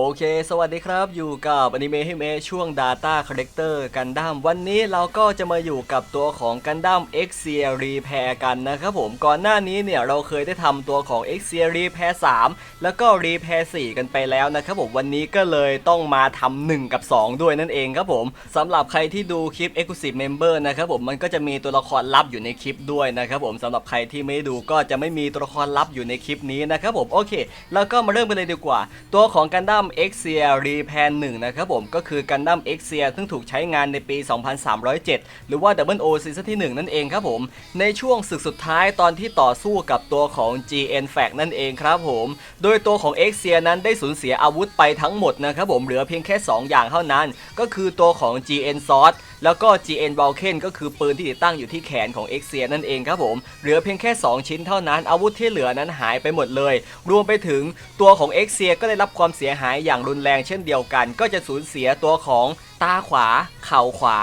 โอเค สวัสดีครับ อยู่กับอนิเมะฮิเมะช่วง Data Collector กันดั้มวันนี้เราก็จะมาอยู่กับตัวของกันดั้ม X s e r Repair กันนะครับผม ก่อนหน้านี้เนี่ยเราเคยได้ทำตัวของ X s e r Repair 3 แล้วก็ Repair 4 กันไปแล้วนะครับผม วันนี้ก็เลยต้องมาทำ1กับ 2 ด้วยนั่นเองครับผม สำหรับใครที่ดูคลิป Exclusive Member นะครับผม มันก็จะมีตัวละครลับอยู่ในคลิปด้วยนะครับผมสำหรับใครที่ไม่ดูก็จะไม่มีตัวละครลับอยู่ในคลิปนี้นะครับผม โอเค แล้วก็มาเริ่มกันเลยดีกว่า ตัวของกันดั้ม X s e r Repair 1นะครับผมก็คือกันดั้ม X s e r ซึ่งถูกใช้งานในปี 2307 หรือว่า Double O ซีซั่นที่ 1 นั่นเองครับผม ในช่วงศึกสุดท้ายตอนที่ต่อสู้กับตัวของ GN Fact นั่นเองครับผม โดยตัวของ X s e r นั้นได้สูญเสียอาวุธไปทั้งหมดนะครับผมเหลือเพียงแค่ 2 อย่างเท่านั้น ก็คือตัวของ GN Sword แล้วก็ GN Vulcan ก็คือปืนที่ติดตั้งอยู่ที่แขนของ X ซียนั่นเองครับผม เหลือเพียงแค่ 2 ชิ้นเท่านั้นอาวุธที่เหลือนั้นหายไปหมดเลย รวมไปถึงตัวของ X s e r ก็ได้รับความเสียหายอย่างรุนแรงเช่นเดียวกัน ก็จะสูญเสียตัวของตาขวา เข่าขวา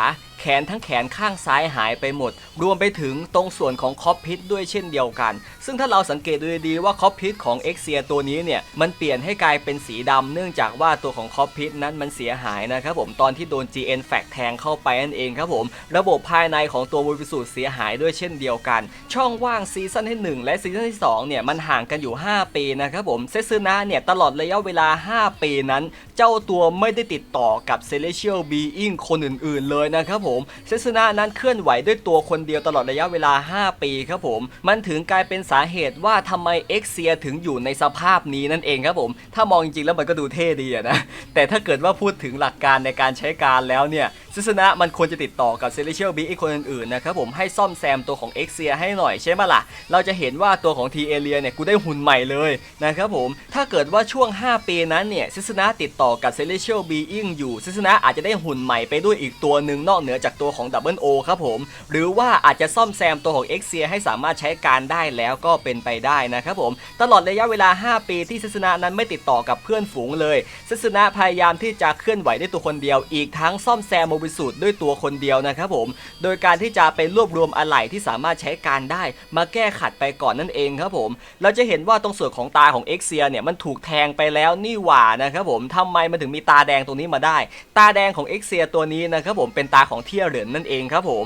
ขนทั้งแขนข้างซ้ายหายไปหมด รวมไปถึงตรงส่วนของคอปพิทด้วยเช่นเดียวกัน ซึ่งถ้าเราสังเกตดูดีๆว่าคอปพิทของเอ็กเซียตัวนี้เนี่ยมันเปลี่ยนให้กลายเป็นสีดำเนื่องจากว่าตัวของคอปพิทนั้นมันเสียหายนะครับผมตอนที่โดน GN f a c แทงเข้าไปนั่นเองครับผม ระบบภายในของตัววิพิสูจน์เสียหายด้วยเช่นเดียวกัน ช่องว่างซีซั่นที่ 1 และซีซั่นที่2เนี่ยมันห่างกันอยู่ 5 ปีนะครับผมเซซึนะเนี่ยตลอดระยะเวลา 5 ปีนั้น เจ้าตัวไม่ได้ติดต่อกับ Celestial Being คนอื่น ๆ เลยนะครับผมเซซึนะนั้นเคลื่อนไหวด้วยตัวคนเดียวตลอดระยะเวลา 5 ปีครับผม มันถึงกลายเป็นสาเหตุว่าทำไมเอ็กเซียถึงอยู่ในสภาพนี้นั่นเองครับผม ถ้ามองจริงๆแล้วมันก็ดูเท่ดีนะแต่ถ้าเกิดว่าพูดถึงหลักการในการใช้การแล้วเนี่ย ซิสนะมันควรจะติดต่อกับ Celestial Being อีกคนอื่นๆนะครับผมให้ซ่อมแซมตัวของ x อ็กเซียให้หน่อยใช่ไหมล่ะ เราจะเห็นว่าตัวของ T เอเลียเนี่ยกูได้หุ่นใหม่เลยนะครับผมถ้าเกิดว่าช่วง 5 ปีนั้นเนี่ยซิสนะติดต่อกับ Celestial Being อยู่ซิสนะอาจจะได้หุ่นใหม่ไปด้วยอีกตัวหนึ่งนอกเหนือจากตัวของ Double O ครับผมหรือว่าอาจจะซ่อมแซมตัวของ x อ็กเซียให้สามารถใช้การได้แล้วก็เป็นไปได้นะครับผมตลอดระยะเวลา 5 ปีที่ซิสนะนั้นไม่ติดต่อกับเพื่อนฝูงเลยซิสนะพยายามที่จะเคลื่อนไหวด้วยตัวคนเดียวอีกทั้งซ่อมแซมโมบิสูตด้วยตัวคนเดียวนะครับผม โดยการที่จะไปรวบรวมอะไหล่ที่สามารถใช้การได้ มาแก้ขัดไปก่อนนั่นเองครับผม เราจะเห็นว่าตรงส่วนของตาของเอ็กเซียเนี่ยมันถูกแทงไปแล้วนี่หว่านะครับผมทำไมมันถึงมีตาแดงตรงนี้มาได้ ตาแดงของเอ็กเซียตัวนี้นะครับผมเป็นตาของเทียเหรินนั่นเองครับผม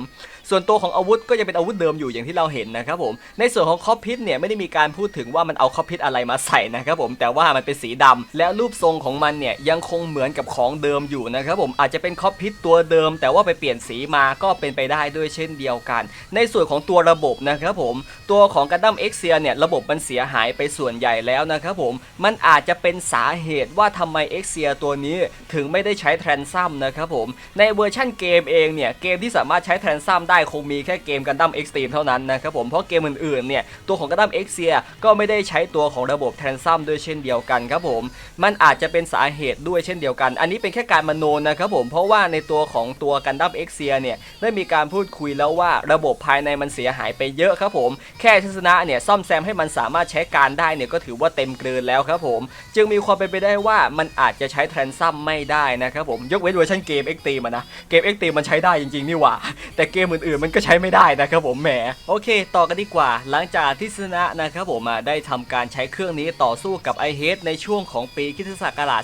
ส่วนตัวของอาวุธก็จะเป็นอาวุธเดิมอยู่อย่างที่เราเห็นนะครับผม ในส่วนของคอปพิทเนี่ยไม่ได้มีการพูดถึงว่ามันเอาคอปพิทอะไรมาใส่นะครับผมแต่ว่ามันเป็นสีดำและรูปทรงของมันเนี่ยยังคงเหมือนกับของเดิมอยู่นะครับผมอาจจะเป็นคอปพิทตัวเดิม แต่ว่าไปเปลี่ยนสีมาก็เป็นไปได้ด้วยเช่นเดียวกัน ในส่วนของตัวระบบนะครับผม ตัวของกันดั้มเอ็กเซียเนี่ยระบบมันเสียหายไปส่วนใหญ่แล้วนะครับผมมันอาจจะเป็นสาเหตุว่าทำไมเอ็กเซียตัวนี้ถึงไม่ได้ใช้แทรนซัมนะครับผมในเวอร์ชั่นเกมเองเนี่ยเกมที่สามารถใช้แทรนซัมได้คงมีแค่เกมกันดั้มเอ็กซ์ตรีมเท่านั้นนะครับผมเพราะเกมอื่นๆเนี่ยตัวของกันดั้มเอ็กเซียก็ไม่ได้ใช้ตัวของระบบแทนซัมด้วยเช่นเดียวกันครับผมมันอาจจะเป็นสาเหตุด้วยเช่นเดียวกัน อันนี้เป็นแค่การมโนนะครับผมเพราะว่าในตัวของตัวกันดั้มเอ็กเซียเนี่ยได้มีการพูดคุยแล้วว่าระบบภายในมันเสียหายไปเยอะครับผม แค่ทัศนะเนี่ยซ่อมแซมให้มันสามารถใช้การได้เนี่ยก็ถือว่าเต็มเกลืนแล้วครับผม จึงมีความเป็นไปได้ว่ามันอาจจะใช้แทรนซัมไม่ได้นะครับผมยกเว้นเวอร์ชันเกมเอ็กตีมันนะเกมเอ็กตีมันใช้ได้จริงๆนี่หว่า แต่เกมอื่นๆ มันก็ใช้ไม่ได้นะครับผมแหมโอเค ต่อกันดีกว่า หลังจากที่ชนะนะครับผมได้ทำการใช้เครื่องนี้ต่อสู้กับไอเฮดในช่วงของปีคิสตศักราช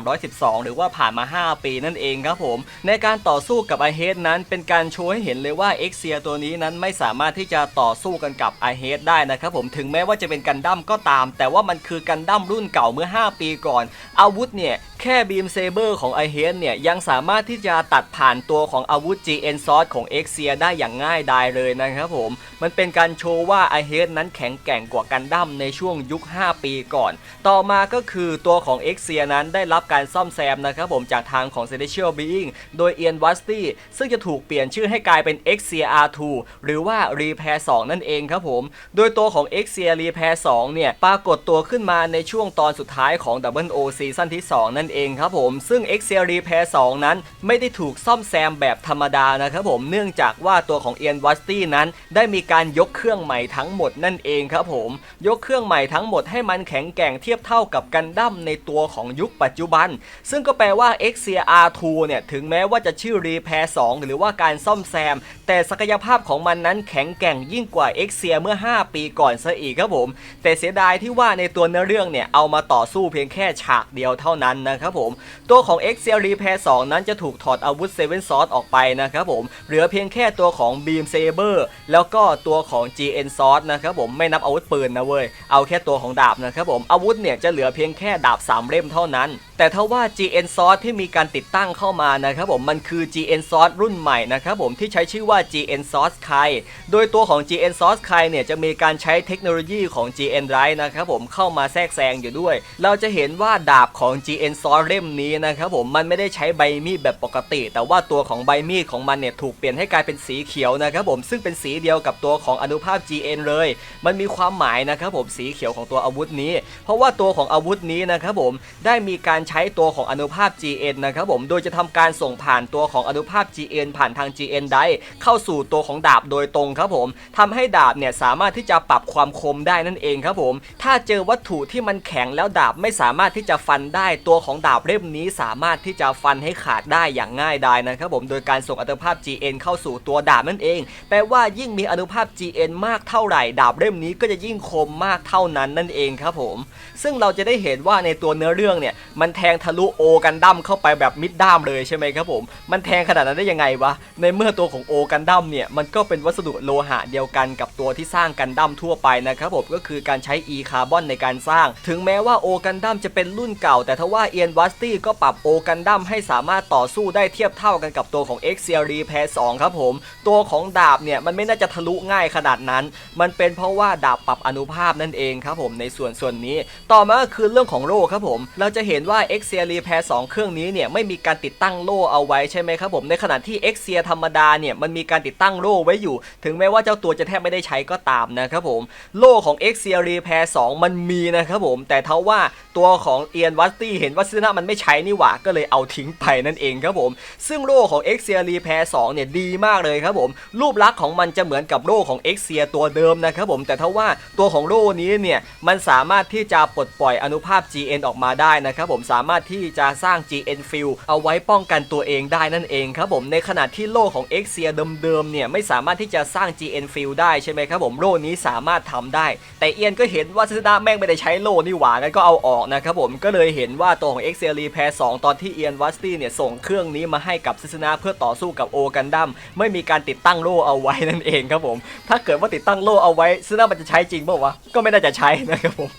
2312 หรือว่าผ่านมา 5 ปีนั่นเองครับผม ในการต่อสู้กับไอเฮดนั้นเป็นการโชว์ให้เห็นเลยว่าเอ็กเซียตัวนี้นั้นไม่สามารถที่จะต่อสู้กันกับไอเฮดได้นะครับผมถึงแม้ว่าจะเป็นกันดั้มก็ตาม แต่ว่ามันคือกันดั้มรุ่นเก่าเมื่อ 5 ปีก่อน อาวุธเนี่ยแค่บีมเซเบอร์ของไอเฮดเนี่ยยังสามารถที่จะตัดผ่านตัวของอาวุธ GN s w o r d ของเอ็กเซียได้อย่างง่ายดายเลยนะครับผม มันเป็นการโชว์ว่าไอเฮดนั้นแข็งแกร่งกว่ากันดั้มในช่วงยุค 5 ปีก่อน ต่อมาก็คือตัวของเอ็กเซียนั้นได้รับการซ่อมแซมนะครับผมจากทางของ Celestial Being โดยเอียนวัสตี้ซึ่งจะถูกเปลี่ยนชื่อให้กลายเป็น x c r 2หรือว่า Repair 2 นั่นเองครับผม โดยตัวของ x c r Repair 2 เนี่ย ปรากฏตัวขึ้นมาในช่วงตอนสุดท้ายของ Double O ซีซั่นที่ 2 นั่นเองครับผม ซึ่ง Excel Repair 2 นั้นไม่ได้ถูกซ่อมแซมแบบธรรมดานะครับผม เนื่องจากว่าตัวของ Ian w a s t y นั้น ได้มีการยกเครื่องใหม่ทั้งหมดนั่นเองครับผม ยกเครื่องใหม่ทั้งหมดให้มันแข็งแกร่งเทียบเท่ากับกันดั้มในตัวของยุคปัจจุบัน ซึ่งก็แปลว่า XCR2 เนี่ยถึงแม้ว่าจะชื่อ Repair 2หรือว่าการซ่อมแซม แต่ศักยภาพของมันนั้นแข็งแกร่งยิ่งกว่า Excel เมื่อ 5 ปีก่อนซะอีกครับผม แต่เสียดายที่ว่าในตัวเนื้อเรื่องเนี่ยเอามาต่อสู้เพียงแค่ฉากเดียวเท่านั้นนะครับผม ตัวของ Excel Repair 2นั้นจะถูกถอดอาวุธ Seven Sword ออกไปนะครับผมเหลือเพียงแค่ค่ตัวของ Beam Saber แล้วก็ตัวของ GN Sword นะครับผมไม่นับอาวุธปืนนะเว้ย เอาแค่ตัวของดาบนะครับผมอาวุธเนี่ยจะเหลือเพียงแค่ดาบ 3 เล่มเท่านั้น แต่ถ้าว่า GN Sword ที่มีการติดตั้งเข้ามานะครับผมมันคือ GN Sword รุ่นใหม่นะครับผมที่ใช้ชื่อว่า GN Sword Sky โดยตัวของ GN Sword Sky เนี่ยจะมีการใช้เทคโนโลยีของ GN Drive นะครับผมเข้ามาแทรกแซงอยู่ด้วย เราจะเห็นว่าดาบของ GN Sword เล่มนี้นะครับผมมันไม่ได้ใช้ใบมีดแบบปกติ แต่ว่าตัวของใบมีดของมันเนี่ยถูกเปลี่ยนให้กลายเป็นสีเขียวนะครับผมซึ่งเป็นสีเดียวกับตัวของอนุภาพ GN เลย มันมีความหมายนะครับผมสีเขียวของตัวอาวุธนี้ เพราะว่าตัวของอาวุธนี้นะครับผมได้มีการใช้ตัวของอนุภาพ GN นะครับผม โดยจะทำการส่งผ่านตัวของอนุภาพ GN ผ่านทาง GN ได้เข้าสู่ตัวของดาบโดยตรงครับผมทำให้ดาบเนี่ยสามารถที่จะปรับความคมได้นั่นเองครับผม ถ้าเจอวัตถุที่มันแข็งแล้วดาบไม่สามารถที่จะฟันได้ตัวของดาบเล่มนี้สามารถที่จะฟันให้ขาดได้อย่างง่ายดายนะครับผม โดยการส่งอนุภาพ GN เข้าสู่ตัวดาบนั่นเอง แปลว่ายิ่งมีอนุภาพ GN มากเท่าไหร่ ดาบเล่มนี้ก็จะยิ่งคมมากเท่านั้นนั่นเองครับผม ซึ่งเราจะได้เห็นว่าในตัวเนื้อเรื่องเนี่ยมันแทงทะลุโอกันดั้มเข้าไปแบบมิดด้ามเลยใช่ไหมครับผม มันแทงขนาดนั้นได้ยังไงวะ ในเมื่อตัวของโอกันดั้มเนี่ย มันก็เป็นวัสดุโลหะเดียวกันกับตัวที่สร้างกันดั้มทั่วไปนะครับผม ก็คือการใช้ e คาร์บอนในการสร้าง ถึงแม้ว่าโอกันดั้มจะเป็นรุ่นเก่า แต่ทว่าเอียนวัสตี้ก็ปรับโอกันดั้มให้สามารถต่อสู้ได้เทียบเท่ากันกับตัวของ x c l Repair 2ครับผม ตัวของดาบเนี่ยมันไม่น่าจะทะลุง่ายขนาดนั้น มันเป็นเพราะว่าดาบปรับอนุภาพนั่นเองครับผมในส่วนส่วนนี้ ต่อมาก็คือเรื่องของโล่ครับผม เราจะเห็นว่า x c l Repair 2เครื่องนี้เนี่ยไม่มีการติดตั้งโล่เอาไว้ใช่ไหมครับผมในขณะที่ x c l ธรรมดาเนี่ยมันมีการติดตั้งโล่ไว้อยู่ ถึงแม้ว่าเจ้าตัวจะแทบไม่ได้ใช้ก็ตามนะครับผมโล่ของ x c l Repair 2มันมีนะครับผมแต่เท่าว่าตัวของเอียนวัตตี้เห็นว่าซินะมันไม่ใช้นี่หว่าก็เลยเอาทิ้งไปนั่นเองครับผม ซึ่งโล่ของ x c l Repair 2เนี่ยดีมากเลยครับผม รูปลักษณ์ของมันจะเหมือนกับโล่ของ x c l ตัวเดิมนะครับผมแต่เท่าว่าตัวของโล่นี้เนี่ยมันสามารถที่จะปลดปล่อยอนุภาพ GN ออกมาได้นะครับผมสามารถที่จะสร้าง GN Field เอาไว้ป้องกันตัวเองได้นั่นเองครับผมในขณะที่โล่ของ x c l เดิมๆเนี่ยไม่สามารถที่จะสร้าง GN Field ได้ใช่ไหมครับผมโล่นี้สามารถทำได้ แต่เอียนก็เห็นว่าซินะแม่งไม่ได้ใช้โล่นี่หว่างั้นก็เอาออกนะครับผมก็เลยเห็นว่าตัวของ x c l Repair 2ตอนที่เอียนวัสตี้เนี่ยส่งเครื่องนี้มาให้กับซิสนาเพื่อต่อสู้กับโอกันดั้มไม่มีการติดตั้งโล่เอาไว้นั่นเองครับผมถ้าเกิดว่าติดตั้งโล่เอาไว้ซิสนามันจะใช้จริงเปล่าวะก็ไม่น่าจะใช้นะครับผม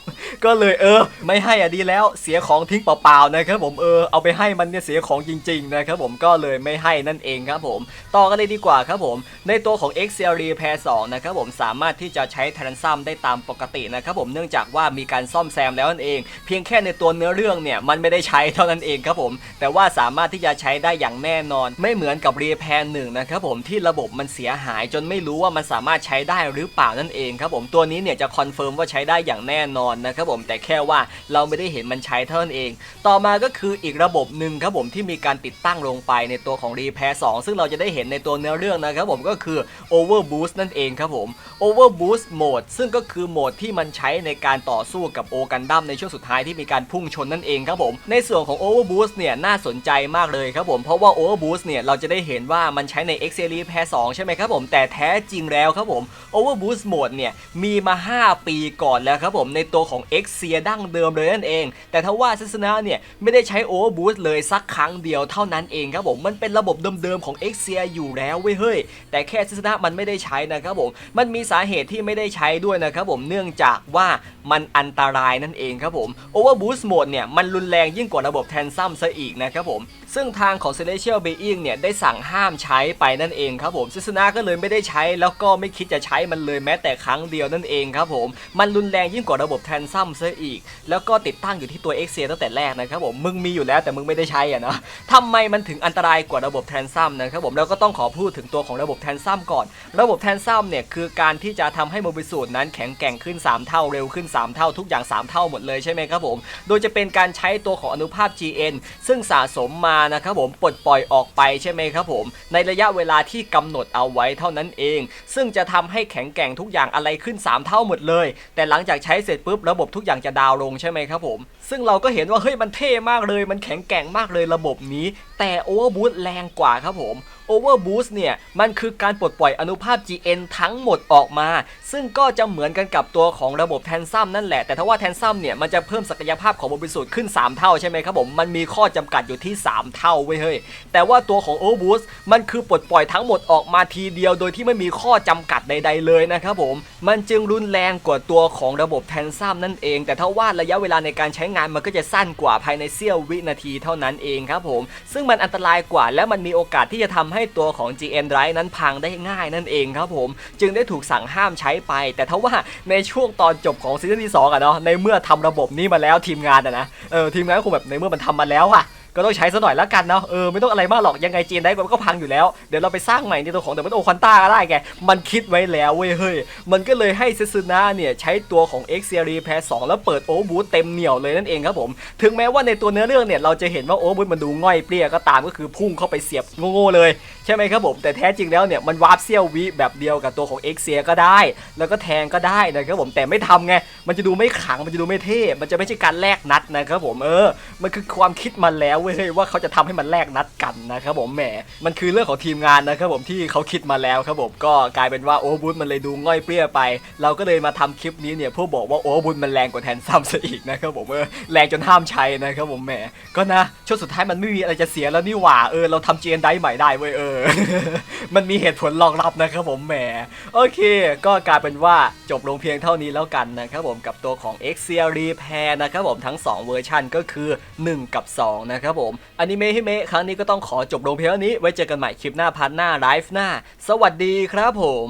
ก็เลยเออ ไม่ให้อะดีแล้วเสียของทิ้งเปล่าๆนะครับผมเออเอาไปให้มันเนี่ยเสียของจริงๆนะครับผมก็เลยไม่ให้นั่นเองครับผม ต่อกันเลยดีกว่าครับผม ในตัวของ Excel Repair 2นะครับผมสามารถที่จะใช้แทนซัมได้ตามปกตินะครับผมเนื่องจากว่ามีการซ่อมแซมแล้วนั่นเอง เพียงแค่ในตัวเนื้อเรื่องเนี่ยมันไม่ได้ใช้เท่านั้นเองครับผม แต่ว่าสามารถที่จะใช้ได้อย่างแน่นอน ไม่เหมือนกับ Repair 1นะครับผมที่ระบบมันเสียหายจนไม่รู้ว่ามันสามารถใช้ได้หรือเปล่านั่นเองครับผมตัวนี้เนี่ยจะคอนเฟิร์มว่าใช้ได้อย่างแน่นอนนะครับผมแต่แค่ว่าเราไม่ได้เห็นมันใช้เท่านั้นเองต่อมาก็คืออีกระบบหนึ่งครับผมที่มีการติดตั้งลงไปในตัวของ Repair 2ซึ่งเราจะได้เห็นในตัวเนื้อเรื่องนะครับผมก็คือ Overboost นั่นเองครับผม Overboost Mode ซึ่งก็คือโหมดที่มันใช้ในการต่อสู้กับโอกันดั้มในช่วงสุดท้ายที่มีการพุ่งชนนั่นเองครับผม ในส่วนของ Overboost เนี่ยน่าสนใจมากเลยครับผม เพราะว่า Overboost เนี่ยเราจะได้เห็นว่ามันใช้ใน Excel Repair 2ใช่ไหมครับผมแต่แท้จริงแล้วครับผม Overboost Mode เนี่ยมีมา 5 ปีก่อนแล้วครับผมในตัวของ x c ดั้งเดิมเลยนั่นเอง แต่ทว่าซิสนาเนี่ยไม่ได้ใช้ Overboost เลยสักครั้งเดียวเท่านั้นเองครับผมมันเป็นระบบเดิมๆของ x c อยู่แล้วเว้ยเฮ้ยแต่แค่ซิสนามันไม่ได้ใช้นะครับผมมันมีสาเหตุที่ไม่ได้ใช้ด้วยนะครับผมเนื่องจากว่ามันอันตรายนั่นเองครับผม Overboost Mode เนี่ยมันรุนแรงยิ่งกว่าระบบแทนซัมซะอีกนะครับผมซึ่งทางของ Celestial Being เนี่ยได้สั่งห้ามใช้ไปนั่นเองครับผมซิสนาก็เลยไม่ได้ใช้แล้วก็ไม่คิดจะใช้มันเลยแม้แต่ครั้งเดียวนั่นเองครับผมมันรุนแรงยิ่งกว่าระบบแทนซัมซัมซะอีก แล้วก็ติดตั้งอยู่ที่ตัว x อตั้งแต่แรกนะครับผมมึงมีอยู่แล้วแต่มึงไม่ได้ใช้อะเนาะทำไมมันถึงอันตรายกว่าระบบแทนซัมนะครับผมแล้วก็ต้องขอพูดถึงตัวของระบบแทนซัมก่อน ระบบแทนซัมเนี่ยคือการที่จะทำให้โมบิสูตนั้นแข็งแกร่งขึ้น 3 เท่าเร็วขึ้น 3 เท่าทุกอย่าง 3 เท่าหมดเลยใช่ไหมครับผมโดยจะเป็นการใช้ตัวของอนุภาพ GN ซึ่งสะสมมานะครับผมปลดปล่อยออกไปใช่ไหมครับผมในระยะเวลาที่กำหนดเอาไว้เท่านั้นเอง ซึ่งจะทำให้แข็งแกร่งทุกอย่างอะไรขึ้น 3 เท่าหมดเลย แต่หลังจากใช้เสร็จปุ๊บระบบทุกอย่างจะดาวลงใช่ไหมครับผมซึ่งเราก็เห็นว่าเฮ้ยมันเท่มากเลย มันแข็งแกร่งมากเลยระบบนี้ แต่โอเวอร์บูทแรงกว่าครับผม Overboost เนี่ย มันคือการปลดปล่อยอนุภาพ GN ทั้งหมดออกมา ซึ่งก็จะเหมือนกันกับตัวของระบบแทนซัมนั่นแหละ แต่ถ้าว่าแทนซัมเนี่ย มันจะเพิ่มศักยภาพของบริสุทธิ์ขึ้น 3 เท่าใช่ไหมครับผม มันมีข้อจำกัดอยู่ที่ 3 เท่าเว้ยเฮ้ย แต่ว่าตัวของ Overboost มันคือปลดปล่อยทั้งหมดออกมาทีเดียว โดยที่ไม่มีข้อจำกัดใด ๆ เลยนะครับผม มันจึงรุนแรงกว่าตัวของระบบแทนซัมนั่นเอง แต่ถ้าว่าระยะเวลาในการใช้งานมันก็จะสั้นกว่าภายในเสี้ยววินาทีเท่านั้นเองครับผม ซึ่งมันอันตรายกว่าและมันมีโอกาสที่จะทำให้ตัวของ GN Drive นั้นพังได้ง่ายนั่นเองครับผม จึงได้ถูกสั่งห้ามใช้ไป แต่ถ้าว่าในช่วงตอนจบของซีซั่นที่2อะเนาะในเมื่อทำระบบนี้มาแล้วทีมงานอะนะเออทีมงานคงแบบในเมื่อมันทำมาแล้วอะ ก็ต้องใช้ซะหน่อยละกันเนาะเออไม่ต้องอะไรมากหรอกยังไงจีนได้ก็พังอยู่แล้วเดี๋ยวเราไปสร้างใหม่ในตัวของแต่มันโอควันต้าก็ได้แกมันคิดไว้แล้วเว้ยเฮ้ยมันก็เลยให้เซซึนะเนี่ยใช้ตัวของ X Series Pair 2แล้วเปิดโอบูทเต็มเหนียวเลยนั่นเองครับผมถึงแม้ว่าในตัวเนื้อเรื่องเนี่ยเราจะเห็นว่าโอบูทมันดูง่อยเปรี้ยก็ตามก็คือพุ่งเข้าไปเสียบโง่ๆเลยใช่ไหมครับผมแต่แท้จริงแล้วเนี่ยมันวาร์ปเซียววิแบบเดียวกับตัวของ X เซียก็ได้ แล้วก็แทงก็ได้นะครับผมแต่ไม่ทำไงมันจะดูไม่ขังมันจะดูไม่เท่มันจะไม่ใช่การแลกนัดนะครับผมเออมันคือความคิดมาแล้วเว้ยว่าเขาจะทำให้มันแลกนัดกันนะครับผมแหมมันคือเรื่องของทีมงานนะครับผมที่เขาคิดมาแล้วครับผมก็กลายเป็นว่าโอบูทมันเลยดูง่อยเปรี้ยไป เราก็เลยมาทำคลิปนี้เนี่ยเพื่อบอกว่าโอบูทมันแรงกว่าแทนซัมซะอีกนะครับผมเออแรงจนห้ามใช้นะครับผมแหมก็นะช่วงสุดท้ายมันไม่มีอะไรจะเสียแล้วนี่หว่าเออเราทำเจนได้ใหม่ได้เว้ยเออ มันมีเหตุผลรองรับนะครับผมแหมโอเค ก็กลายเป็นว่าจบลงเพียงเท่านี้แล้วกันนะครับผมกับตัวของ X Series Pair นะครับผมทั้ง 2 เวอร์ชันก็คือ 1 กับ 2 นะครับนะครับผมอนิเมะฮิเมะครั้งนี้ก็ต้องขอจบลงเพียงนี้ไว้เจอกันใหม่คลิปหน้าพาร์ทหน้าไลฟ์หน้า สวัสดีครับผม